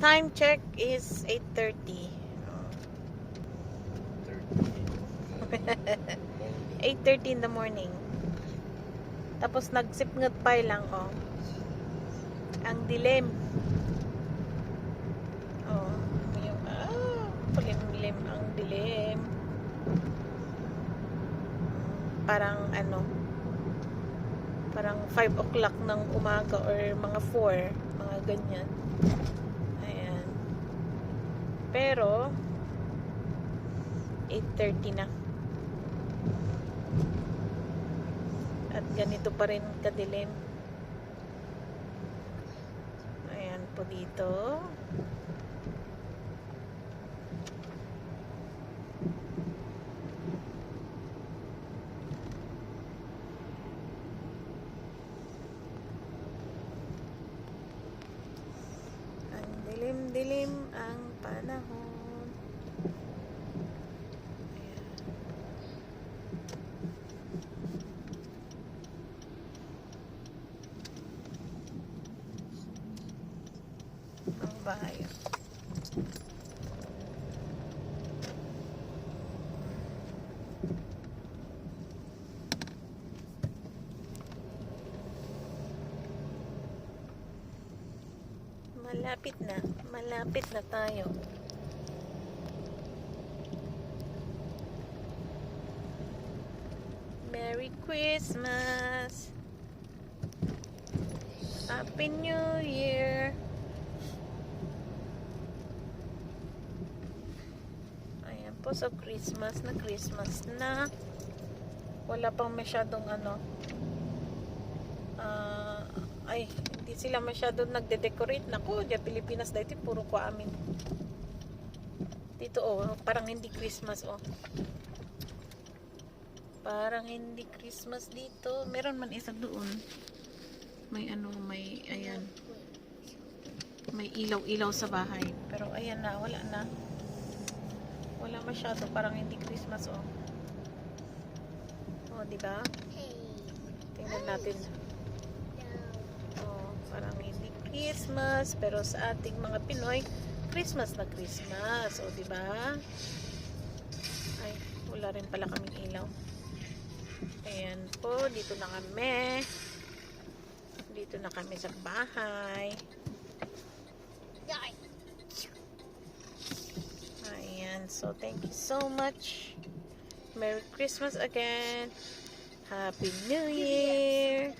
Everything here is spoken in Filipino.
Time check is 8.30. 8.30 in the morning. Tapos nagsipngat pa lang, oh. Ang dilim. Oh, yung, ah, palimlim ang dilim. Parang ano, parang 5 o'clock ng umaga or mga 4, mga ganyan. Ayan. Pero, 8.30 na. At ganito pa rin kadilim. Ayan po dito. Ang dilim-dilim ang panahon. Ayan. Ang bahay. Malapit na. Malapit na tayo. Merry Christmas! Happy New Year! Ayan po sa Christmas na Christmas na wala pang masyadong ano ah, ay hindi sila masyadong nagde-decorate. Nako di Pilipinas dito puro ko amin. Dito oh parang hindi Christmas oh. Parang hindi Christmas dito. Meron man isa doon. May ano may ayan. May ilaw-ilaw sa bahay. Pero ayan na wala na. Wala masyado parang hindi Christmas oh. Oh di ba? Tingnan natin parang hindi Christmas pero sa ating mga Pinoy Christmas na Christmas oh di ba ay wala rin pala kaming ilaw ayan po dito na kami dito na kami sa bahay Ayan. So, thank you so much. Merry Christmas again. Happy New Year.